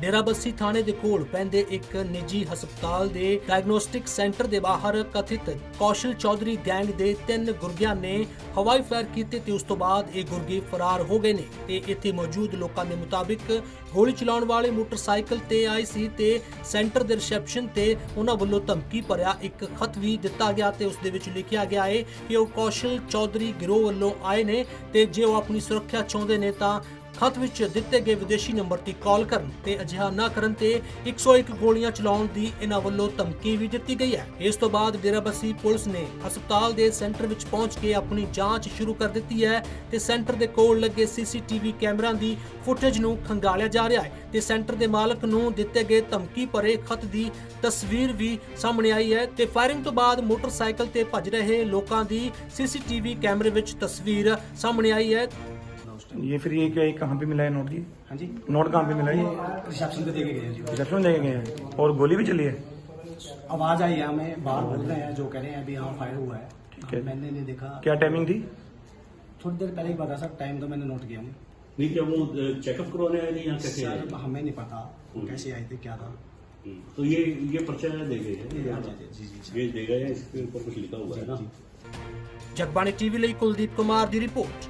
ਡੇਰਾਬੱਸੀ ਥਾਣੇ ਦੇ ਕੋਲ ਪੈਂਦੇ ਇੱਕ ਨਿੱਜੀ ਹਸਪਤਾਲ ਦੇ ਡਾਇਗਨੋਸਟਿਕ ਸੈਂਟਰ ਦੇ ਬਾਹਰ ਕਥਿਤ ਕੌਸ਼ਲ ਚੌਧਰੀ ਗੈਂਗ ਦੇ ਤਿੰਨ ਗੁਰਗਿਆਂ ਨੇ ਹਵਾਈ ਫਾਇਰ ਕੀਤੇ ਤੇ ਉਸ ਤੋਂ ਬਾਅਦ ਇਹ ਗੁਰਗੇ ਫਰਾਰ ਹੋ ਗਏ ਨੇ। ਤੇ ਇੱਥੇ ਮੌਜੂਦ ਲੋਕਾਂ ਦੇ ਮੁਤਾਬਿਕ ਗੋਲੀ ਚਲਾਉਣ ਵਾਲੇ ਮੋਟਰਸਾਈਕਲ ਤੇ ਆਏ ਸੀ ਤੇ ਸੈਂਟਰ ਦੇ ਰਿਸੈਪਸ਼ਨ ਤੇ ਉਹਨਾਂ ਵੱਲੋਂ ਧਮਕੀ ਭਰਿਆ ਇੱਕ ਖਤ ਵੀ ਦਿੱਤਾ ਗਿਆ ਤੇ ਉਸ ਦੇ ਵਿੱਚ ਲਿਖਿਆ ਗਿਆ ਹੈ ਕਿ ਉਹ ਕੌਸ਼ਲ ਚੌਧਰੀ ਗਿਰੋਹ ਵੱਲੋਂ ਆਏ ਨੇ ਤੇ ਜੇ ਉਹ ਆਪਣੀ ਸੁਰੱਖਿਆ ਚਾਹੁੰਦੇ ਨੇ ਤਾਂ ਖਤ ਵਿੱਚ ਦਿੱਤੇ ਗਏ ਵਿਦੇਸ਼ੀ ਨੰਬਰ ਤੇ ਕਾਲ ਕਰਨ ਤੇ ਅਜਿਹਾ ਨਾ ਕਰਨ ਤੇ 101 ਗੋਲੀਆਂ ਚਲਾਉਣ ਦੀ ਇਹਨਾਂ ਵੱਲੋਂ ਧਮਕੀ ਵੀ ਦਿੱਤੀ ਗਈ ਹੈ। ਇਸ ਤੋਂ ਬਾਅਦ ਡੇਰਾਬੱਸੀ ਪੁਲਿਸ ਨੇ ਹਸਪਤਾਲ ਦੇ ਸੈਂਟਰ ਵਿੱਚ ਪਹੁੰਚ ਕੇ ਆਪਣੀ ਜਾਂਚ ਸ਼ੁਰੂ ਕਰ ਦਿੱਤੀ ਹੈ ਤੇ ਸੈਂਟਰ ਦੇ ਕੋਲ ਲੱਗੇ ਸੀਸੀਟੀਵੀ ਕੈਮਰਿਆਂ ਦੀ ਫੁਟੇਜ ਨੂੰ ਖੰਗਾਲਿਆ ਜਾ ਰਿਹਾ ਹੈ ਤੇ ਸੈਂਟਰ ਦੇ ਮਾਲਕ ਨੂੰ ਦਿੱਤੇ ਗਏ ਧਮਕੀ ਭਰੇ ਖਤ ਦੀ ਤਸਵੀਰ ਵੀ ਸਾਹਮਣੇ ਆਈ ਹੈ ਤੇ ਫਾਇਰਿੰਗ ਤੋਂ ਬਾਅਦ ਮੋਟਰਸਾਈਕਲ ਤੇ ਭੱਜ ਰਹੇ ਲੋਕਾਂ ਦੀ ਸੀਸੀਟੀਵੀ ਕੈਮਰੇ ਵਿੱਚ ਤਸਵੀਰ ਸਾਹਮਣੇ ਆਈ ਹੈ। ये फिर ये क्या ये कहाँ पे मिला है नोट जी हाँ जी नोट कहाँ पे मिला है ये रिसेप्शन पे दे के गए हैं जी रिसेप्शन देके गए हैं और गोली भी चली है आवाज आई है हमें बाहर बोल रहे हैं जो कह रहे हैं अभी यहाँ फायर हुआ है ठीक है। मैंने नहीं देखा क्या टाइमिंग थी थोड़ी देर पहले ही पता सर टाइम तो मैंने नोट किया नहीं नहीं क्या वो चेकअप करवाने आए थे या कैसे आए सर हमें नहीं पता वो कैसे आए थे क्या था हम्म, तो ये ये पर्चा दे गए जी हैं जी जी जी सर ये दे गए हैं इसके ऊपर कुछ लिखा हुआ है ना ਜਗਬਾਣੀ ਟੀਵੀ ਲਈ ਕੁਲਦੀਪ ਕੁਮਾਰ ਦੀ ਰਿਪੋਰਟ